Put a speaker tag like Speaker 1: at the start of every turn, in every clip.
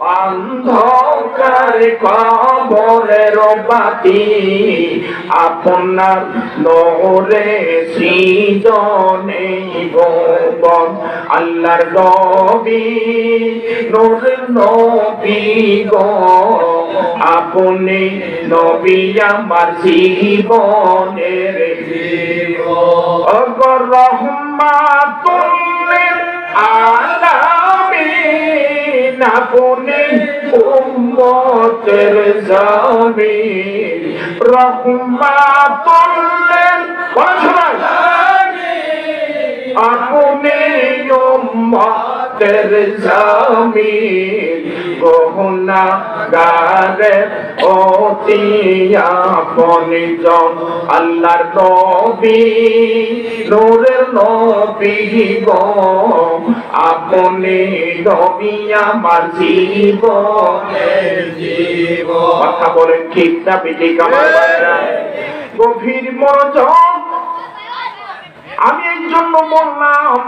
Speaker 1: অন্ধকার কবরের বাতি আপনার নোরে সৃজনে ভুবন আল্লাহর নবী নূরের নবী গো। আপনি নবী আমার জীবনের অগর রহমাতুল্লিল আলামিন। আপনি উম্মতের জামিন রহমাতুল্লিল আপনি উম্মতের জামিন গহনা গারে অতি আপনি জন আল্লাহর নবী নূরের নবী গো আপনি নবী আমার জীবন কথা বলেন ঠিক না কামার গভীর মনোযোগ। আমি এই জন্য বললাম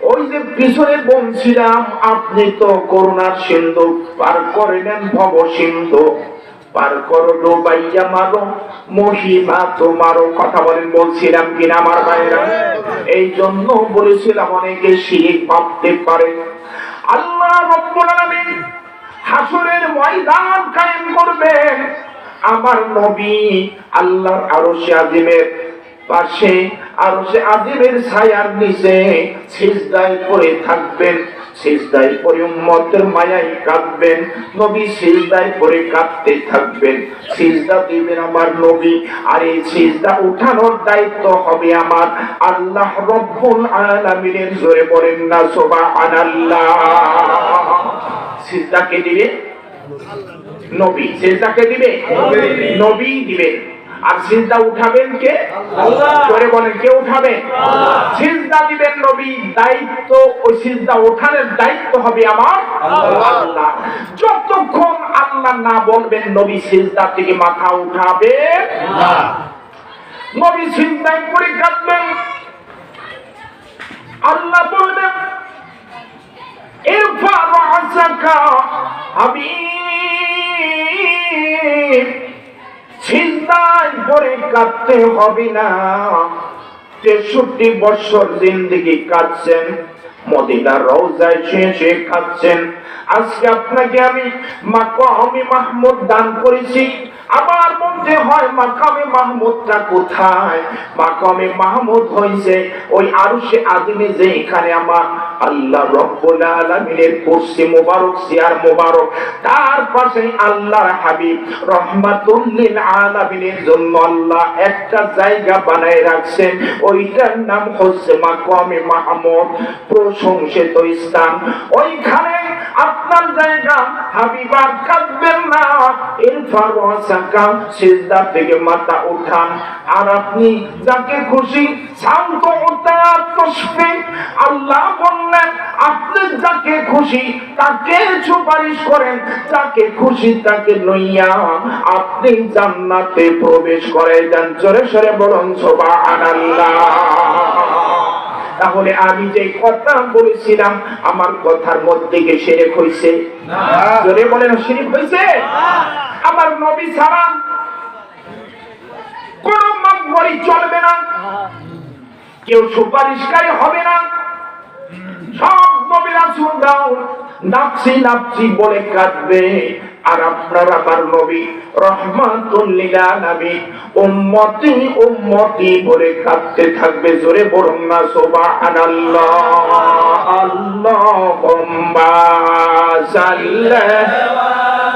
Speaker 1: ওই যে পিছনে বলছিলাম, আপনি তো করোনার সিন্ধু, পার করে নেন ভব সিন্ধু। পার করো ডোবাইয়া মারো, মহিমা তোমারও কথা বলেন বলছিলাম কিনা আমার ভাইরা এই জন্য বলেছিলাম অনেকে শিরিক ভাবতে পারে। আল্লাহ রব্বুল আলামিন হাসরের ময়দান কায়েম করবেন। আমার নবী আল্লাহর আরশে আজিমের পাশে আরও সে আজিমের ছায়ার নিচে সিজদায় পড়ে থাকবেন সিজদায় পড়ে উম্মতের মায়ায় কাঁদবেন নবী সিজদায় পড়ে কাঁদতে থাকবেন। সিজদা দিবেন আমার নবী আর এই সিজদা উঠানোর দায়িত্ব হবে আমার। আল্লাহ রব্বুল আলামিনের জোরে বলেন না সুবহানাল্লাহ। সিজদা কে দিবে? নবী। সিজদাকে দিবে? নবী দিবে। আর সিজদা উঠাবেন কে? করে বলেন কে উঠাবেন সিজদা দিবেন নবী দায়িত্ব ওই সিজদা ওঠানোর দায়িত্ব হবে আমার আল্লাহ। যতক্ষণ আল্লাহ না বলবেন নবী সিজদা থেকে মাথা উঠাবে নবী সিজদায় পড়ে কাঁদবেন। আল্লাহ বলবেন ইরফা রাসাকা হাবিব। পরে কাঁদতে হবে না। তেষট্টি বছর জিন্দিগি কাঁদছেন মদিনার রওজায় শেষে খাচ্ছেন আজকে আপনাকে আমি মাকামে মাহমুদ দান করেছি। আমার মধ্যে হয় মাকামে মাহমুদটা কোথায়? মাকামে মাহমুদ হয়েছে ওই আদিমে যে এখানে আমার আল্লাহ রব্বুল আলামিনের কুরসি মোবারক, সিয়ার মোবারক। তার পাশে আল্লাহর হাবিব রহমাতুল্লিল আলামিনের জন্য আল্লাহ একটা জায়গা বানায় রাখছেন ওইটার নাম হচ্ছে মাকামে মাহমুদ প্রশংসিত স্থান। ওইখানে আপনার জায়গা হাবিবার কাঁদবেন না। ইরফার ওয়াসাকা সিজদা থেকে মাথা উঠান। আর আপনি যাকে খুশি শান্ত উতার আল্লাহ বললেন, আপনি যাকে খুশি তাকে সুপারিশ করেন, যাকে খুশি তাকে লইয়া আপনি জান্নাতে প্রবেশ করে যান জোরে সরে বলুন, সুবহানাল্লাহ। তাহলে আমি যে কথা বলেছিলাম আমার কথার মধ্যে গিয়ে সেরেক হয়েছে জোরে বলেন শিরিক হয়েছে আমার নবী ছাড়া কোন মাপ চলবে না। কেউ সুপারিশকারী হবে না। সব নবীরা শুনদাও নাপসি নাপসি বলে কাঁদবে। আর আপনার আমার নবী রহমাতুল্লিল আলামিন উম্মতি উম্মতি বলে কাঁদতে থাকবে। জোরে বলুন না, সুবহানাল্লাহ। আল্লাহুম্মা সাল্লাল্লাহু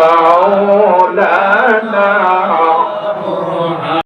Speaker 1: مولانا